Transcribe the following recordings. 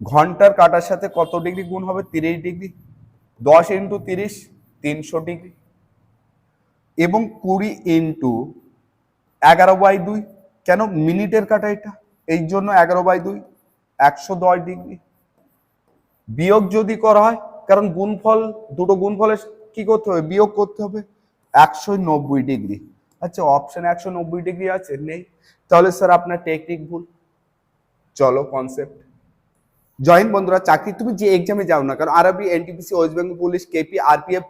ঘণ্টার কাটার সাথে কত ডিগ্রি গুণ হবে? তিরিশ ডিগ্রি। দশ ইন্টু তিরিশ, তিনশো ডিগ্রি। এবং কুড়ি ইন্টু এগারো বাই দুই। কেন? মিনিটের কাটা এটা। এই জন্য এগারো বাই দুই, একশো দশ ডিগ্রি। বিয়োগ যদি করা হয়, কারণ গুণফল, দুটো গুণফলে কি করতে হবে? বিয়োগ করতে হবে। একশো নব্বই ডিগ্রি। আচ্ছা অপশন একশো নব্বই ডিগ্রি আছে? নেই। তাহলে স্যার আপনার টেকনিক ভুল। চলো কনসেপ্ট জয়েন বন্ধুরা, চাকরি তুমি যে এক্সামে যাও না কারণ RRB NTPC West Bengal police KP RPF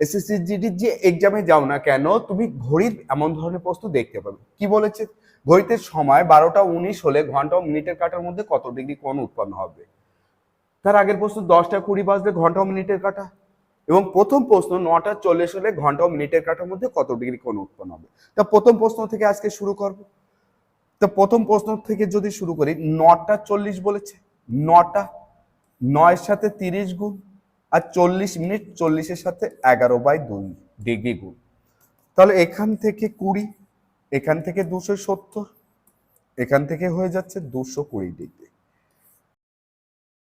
SSC GD যে এক্সামে যাও না কেন, তুমি ঘড়ির এমন ধরনের প্রশ্ন দেখতে পাবে। কি বলেছে? ঘড়িতে সময় বারোটা উনিশ হলে ঘণ্টা ও মিনিটের কাটার মধ্যে কত ডিগ্রি কোণ উৎপন্ন হবে? তার আগের প্রশ্ন, দশটা কুড়ি বাজলে ঘণ্টা ও মিনিটের কাটা? এবং প্রথম প্রশ্ন, নটা চল্লিশ হলে ঘণ্টা ও মিনিটের কাটার মধ্যে কত ডিগ্রি কোণ উৎপন্ন হবে? তা প্রথম প্রশ্ন থেকে আজকে শুরু করব। তো প্রথম প্রশ্ন থেকে যদি শুরু করি, নটা চল্লিশ বলেছে। নটা, নয়ের সাথে তিরিশ গুণ আর চল্লিশ মিনিট, চল্লিশের সাথে এগারো বাই দুই ডিগ্রি গুণ। তাহলে এখান থেকে কুড়ি, এখান থেকে দুশো সত্তর, এখান থেকে হয়ে যাচ্ছে দুশো কুড়ি ডিগ্রি।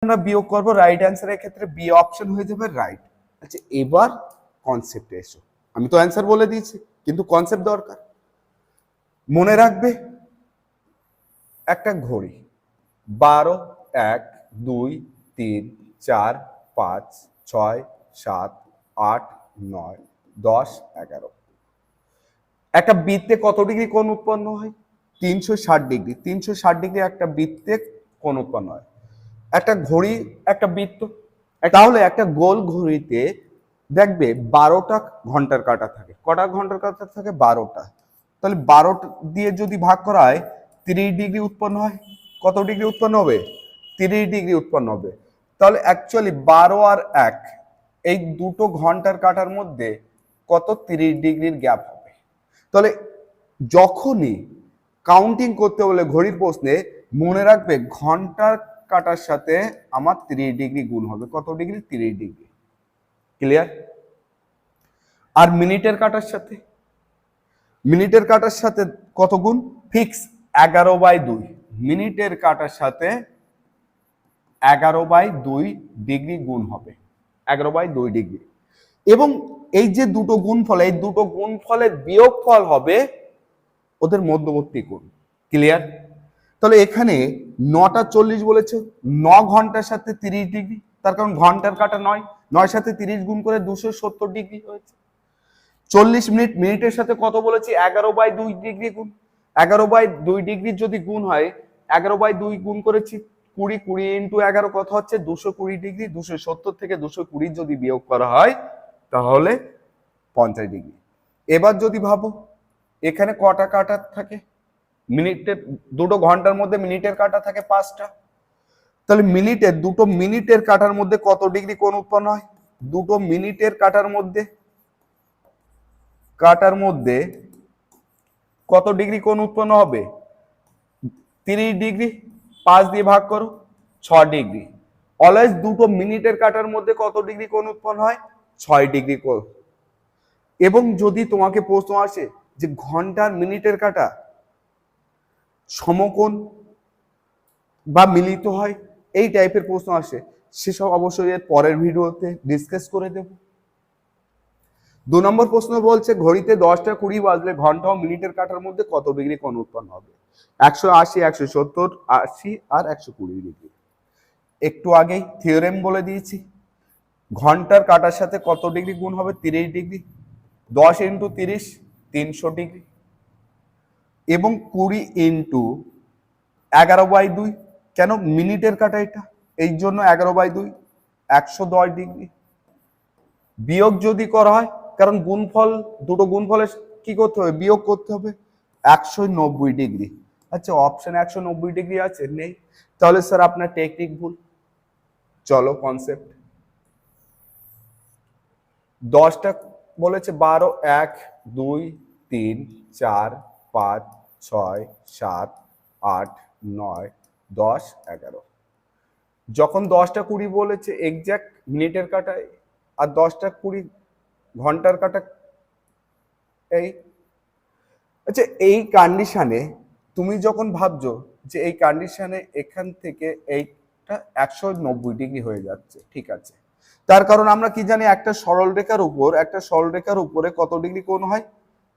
আমরা বিয়োগ করব রাইট অ্যান্সারের ক্ষেত্রে বি অপশন হয়ে যাবে রাইট আচ্ছা এবার কনসেপ্টে এসো। আমি তো অ্যান্সার বলে দিয়েছি, কিন্তু কনসেপ্ট দরকার। মনে রাখবে, একটা ঘড়ি, বারো এক, দুই, তিন, চার, পাঁচ, ছয়, সাত, আট, নয়, দশ, এগারো। একটা বৃত্তে কত ডিগ্রি কোণ উৎপন্ন হয়? তিনশো ষাট ডিগ্রি। তিনশো ষাট ডিগ্রি একটা বৃত্তে কোণ উৎপন্ন হয়। একটা ঘড়ি, একটা বৃত্ত। তাহলে একটা গোল ঘড়িতে দেখবে বারোটা ঘণ্টার কাটা থাকে। কটা ঘণ্টার কাটা থাকে? বারোটা। তাহলে বারোটা দিয়ে যদি ভাগ করা হয়, তিরিশ ডিগ্রি উৎপন্ন হয়। কত ডিগ্রি উৎপন্ন হবে? তিরিশ ডিগ্রি উৎপন্ন হবে। তাহলে অ্যাকচুয়ালি বারো আর এক, এই দুটো ঘণ্টার কাটার মধ্যে কত তিরিশ ডিগ্রির গ্যাপ হবে। তাহলে যখনই কাউন্টিং করতে বলে ঘড়ির প্রশ্নে মনে রাখবে ঘণ্টার কাটার সাথে আমার তিরিশ ডিগ্রি গুণ হবে। কত ডিগ্রি? তিরিশ ডিগ্রি। ক্লিয়ার আর মিনিটের কাটার সাথে? মিনিটের কাটার সাথে কত গুণ? ফিক্স এগারো বাই দুই। মিনিটের কাটার সাথে এগারো বাই দুই ডিগ্রি গুণ হবে। এগারো বাই দুই ডিগ্রি। এবং এই যে দুটো গুণ গুণফল, এই দুটো গুণফলের বিয়োগফল হবে ওদের মধ্যবর্তী কোণ ক্লিয়ার তাহলে এখানে নটা চল্লিশ বলেছে, ন ঘণ্টার সাথে তিরিশ ডিগ্রি। তার কারণ ঘণ্টার কাটা নয় নয় সাথে তিরিশ গুণ করে দুশো সত্তর ডিগ্রি হয়েছে। চল্লিশ মিনিট, মিনিটের সাথে কত বলেছি? এগারো বাই দুই ডিগ্রি গুণ। এগারো বাই দুই ডিগ্রি যদি গুণ হয়, এগারো বাই দুই গুণ করেছি কুড়ি কুড়ি ইন্টু এগারো কত হচ্ছে, দুশো কুড়ি ডিগ্রি দুশো সত্তর থেকে দুশো কুড়ি যদি বিয়োগ করা হয়, তাহলে পঞ্চাশ ডিগ্রি এবার যদি ভাবো, এখানে কটা কাটা থাকে? মিনিটের দুটো ঘণ্টার মধ্যে মিনিটের কাটা থাকে পাঁচটা। তাহলে মিনিটের দুটো মিনিটের কাটার মধ্যে কত ডিগ্রি কোণ উৎপন্ন হয়? দুটো মিনিটের কাটার মধ্যে কাটার মধ্যে কত ডিগ্রি কোণ উৎপন্ন হবে? তিরিশ ডিগ্রি পাঁচ দিয়ে ভাগ করো, ছ ডিগ্রি। অলওয়েজ দুটো মিনিটের কাটার মধ্যে কত ডিগ্রি কোণ উৎপন্ন হয়? ছয় ডিগ্রি কোণ। এবং যদি তোমাকে প্রশ্ন আসে যে ঘণ্টার মিনিটের কাটা সমকোণ বা মিলিত হয়, এই টাইপের প্রশ্ন আসে। সেসব অবশ্যই এর পরের ভিডিওতে ডিসকাস করে দেব। দু নম্বর প্রশ্ন বলছে, ঘড়িতে দশটা কুড়ি বাজলে ঘণ্টা ও মিনিটের কাটার মধ্যে কত ডিগ্রি কোণ উৎপন্ন হবে? একশো আশি, একশো সত্তর, আশি আর একশো কুড়ি ডিগ্রি। একটু আগেই থিওরেম বলে দিয়েছি, ঘণ্টার কাটার সাথে কত ডিগ্রি গুণ হবে? তিরিশ ডিগ্রি। দশ ইন্টু তিরিশ, তিনশো ডিগ্রি। এবং কুড়ি ইন্টু এগারো বাই দুই। কেন? মিনিটের কাটা এটা। এই জন্য এগারো বাই দুই, একশো দশ ডিগ্রি। বিয়োগ যদি করা হয় কারণ গুণফল, দুটো গুণফলে কি করতে হবে? বিয়োগ করতে হবে। একশো নব্বই ডিগ্রি। আচ্ছা অপশন একশো নব্বই ডিগ্রি আছে? নেই। তাহলে স্যার আপনার টেকনিক ভুল। চলো কনসেপ্ট দশটা বলেছে বারো, এক, দুই, তিন, চার, পাঁচ, ছয়, সাত, আট, নয়, দশ, এগারো। যখন দশটা কুড়ি বলেছে এক্স্যাক্ট মিনিটের কাটায়। আর দশটা কুড়ি ঘণ্টার কাটা এই আচ্ছা এই কন্ডিশনে তুমি যখন ভাবছ যে এই কন্ডিশনে এখান থেকে এইটা একশো নব্বই ডিগ্রি হয়ে যাচ্ছে, ঠিক আছে? তার কারণ আমরা কি জানি, একটা সরল রেখার উপর, একটা সরল রেখার উপরে কত ডিগ্রি কোণ হয়?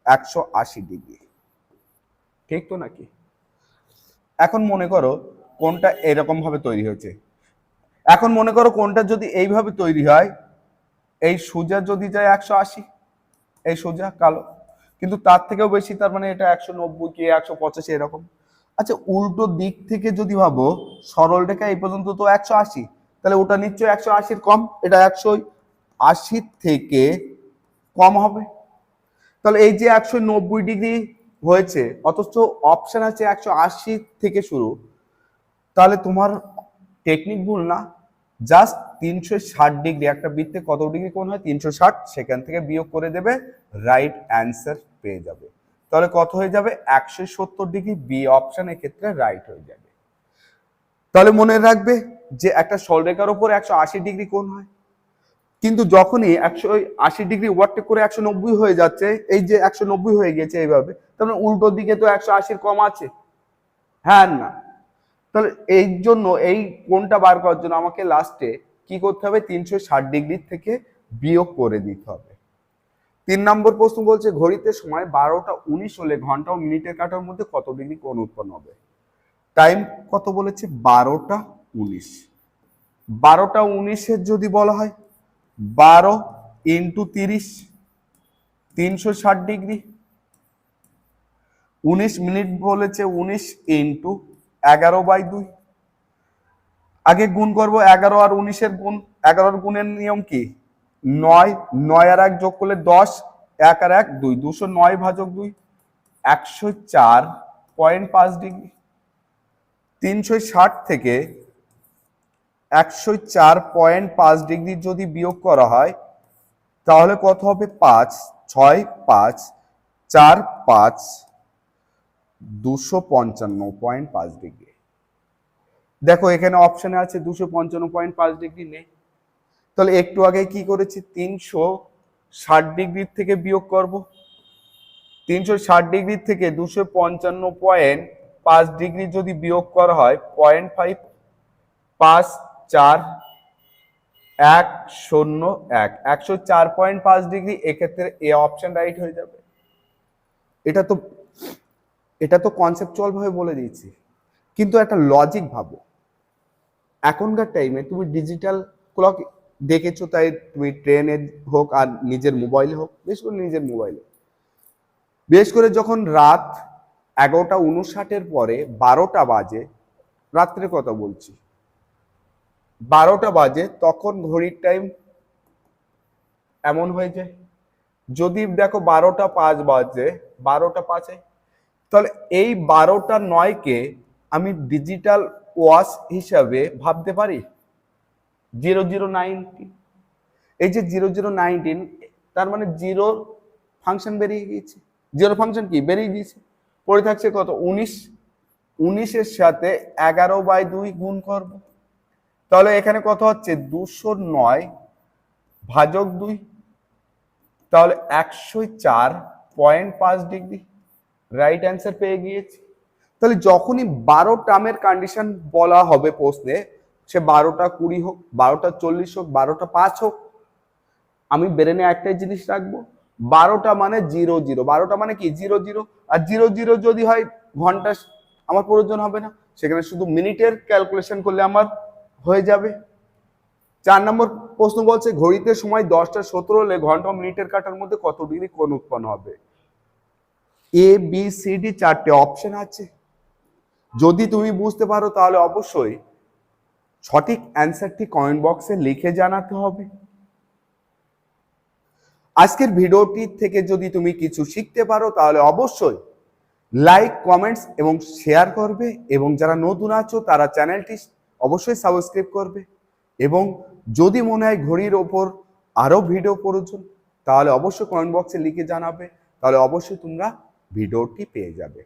একশো আশি ডিগ্রি ঠিক তো নাকি? এখন মনে করো কোনটা এরকম ভাবে তৈরি হয়েছে। এখন মনে করো কোনটা যদি এইভাবে তৈরি হয় এই সোজা যদি যায় একশো আশি, এই সোজা কালো। কিন্তু তার থেকেও বেশি, তার মানে এটা একশো নব্বই কি, একশো পঁচাশি এরকম। আচ্ছা উল্টো দিক থেকে যদি ভাবো সরল রেখা এই পর্যন্ত তো একশো আশি, তাহলে ওটা নিশ্চয়ই একশো আশির কম, এটা একশো আশি থেকে কম হবে। তাহলে এই যে একশো নব্বই ডিগ্রি হয়েছে, অথচ অপশন আছে একশো আশি থেকে শুরু, তাহলে তোমার টেকনিক ভুল না। জাস্ট তিনশো ষাট ডিগ্রি একটা বৃত্তে কত ডিগ্রি কোণ হয়? তিনশো ষাট, সেখান থেকে বিয়োগ করে দেবে রাইট অ্যান্সার পেয়ে যাবে। তাহলে কত হয়ে যাবে? একশো সত্তর ডিগ্রি বি অপশন এক্ষেত্রে রাইট হয়ে যাবে। তাহলে মনে রাখবে যে একটা সরলরেখার উপর একশো আশি ডিগ্রি কোণ হয়। কিন্তু যখনই একশো আশি ডিগ্রি ওভারটেক করে একশো নব্বই হয়ে যাচ্ছে, এই যে একশো নব্বই হয়ে গেছে এইভাবে তাহলে উল্টো দিকে তো একশো আশির কম আছে। হ্যাঁ না? তাহলে এই জন্য, এই কোনটা বার করার জন্য আমাকে লাস্টে কি করতে হবে? তিনশো ষাট ডিগ্রি থেকে বিয়োগ করে দিতে হবে। তিন নম্বর প্রশ্ন বলছে, ঘড়িতে সময় বারোটা উনিশ হলে ঘণ্টা ও মিনিটের কাটার মধ্যে কত ডিগ্রি কোণ উৎপন্ন হবে? টাইম কত বলেছে? বারোটা উনিশ। বারোটা উনিশের যদি বলা হয়, বারো ইন্টু তিরিশ, তিনশো ষাট ডিগ্রি উনিশ মিনিট বলেছে উনিশ ইন্টু এগারো বাই দুই। আগে গুণ করব এগারো আর উনিশের গুণ, এগারোর গুণের নিয়ম কি? নয় নয় আর এক যোগ করলে দশ, এক আর এক দুই, দুশো নয় ভাজক দুই, একশো চার পয়েন্ট পাঁচ ডিগ্রি। তিনশো ষাট থেকে একশো চার পয়েন্ট পাঁচ ডিগ্রি যদি বিয়োগ করা হয়, তাহলে কত হবে? পাঁচ, ছয়, পাঁচ, চার, পাঁচ দুশো পঞ্চান্ন পয়েন্ট পাঁচ ডিগ্রি। দেখো, এখানে অপশনে আছে দুশো পঞ্চান্ন পয়েন্ট পাঁচ ডিগ্রি নেই। তাহলে একটু আগে কি করেছি? তিনশো ষাট ডিগ্রি থেকে বিয়োগ করব। তিনশো ষাট ডিগ্রি থেকে দুশো পঞ্চান্ন পয়েন্ট পাঁচ ডিগ্রি যদি বিয়োগ করা হয়, পয়েন্ট ফাইভ, পাঁচ, চার, এক, শূন্য, এক। একশো চার পয়েন্ট পাঁচ ডিগ্রি এক্ষেত্রে এ অপশন রাইট হয়ে যাবে। এটা তো এটা তো কনসেপচুয়াল ভাবে বলে দিয়েছি। কিন্তু একটা লজিক ভাবো। এখনকার টাইমে তুমি ডিজিটাল ক্লক দেখেছ, তাই তুমি ট্রেনে হোক আর নিজের মোবাইলে হোক বেশ করে নিজের মোবাইলে বেশ করে যখন রাত এগারোটা উনষাটের পরে বারোটা বাজে রাত্রে কথা বলছি। বারোটা বাজে, তখন ঘড়ির টাইম এমন হয়ে যায়। যদি দেখো বারোটা পাঁচ বাজে, বারোটা পাঁচে তাহলে এই বারোটা নয়কে আমি ডিজিটাল ওয়াচ হিসাবে ভাবতে পারি? Zero zero nineteen. এই যে জিরো জিরো নাইনটিন, তার মানে জিরো ফাংশন বেরিয়ে গিয়েছে। জিরো ফাংশন কি? বেরিয়ে গিয়েছে। পড়ে থাকছে কত? উনিশ। উনিশের সাথে এগারো বাই দুই গুণ করব। তাহলে এখানে কত হচ্ছে? দুশো নয় ভাজক দুই। তাহলে একশো চার পয়েন্ট পাঁচ ডিগ্রি। রাইট অ্যান্সার পেয়ে গিয়েছি। তাহলে যখনই বারো টার্মের কন্ডিশন বলা হবে প্রশ্নে, সে বারোটা কুড়ি হোক, বারোটা চল্লিশ হোক, বারোটা পাঁচ হোক, আমি ব্রেনে একটাই জিনিস রাখব। বারোটা মানে জিরো জিরো বারোটা মানে কি? জিরো জিরো আর জিরো জিরো যদি হয়, ঘণ্টা আমার প্রয়োজন হবে না। সেখানে শুধু মিনিটের ক্যালকুলেশন করলে আমার হয়ে যাবে। চার নম্বর প্রশ্ন বলছে, ঘড়িতে সময় দশটা সতেরো হলে ঘণ্টা মিনিটের কাটার মধ্যে কত ডিগ্রি কোণ উৎপন্ন হবে? এ বি সি ডি চারটে অপশন আছে। যদি তুমি বুঝতে পারো, তাহলে অবশ্যই সঠিক অ্যান্সারটি কমেন্ট বক্সে লিখে জানাতে হবে। আজকের ভিডিওটি থেকে যদি তুমি কিছু শিখতে পারো, তাহলে অবশ্যই লাইক কমেন্টস এবং শেয়ার করবে এবং যারা নতুন আছো, তারা চ্যানেলটি অবশ্যই সাবস্ক্রাইব করবে। এবং যদি মনে হয় ঘড়ির ওপর আরও ভিডিও প্রয়োজন, তাহলে অবশ্যই কমেন্ট বক্সে লিখে জানাবে। তাহলে অবশ্যই তোমরা ভিডিওটি পেয়ে যাবে।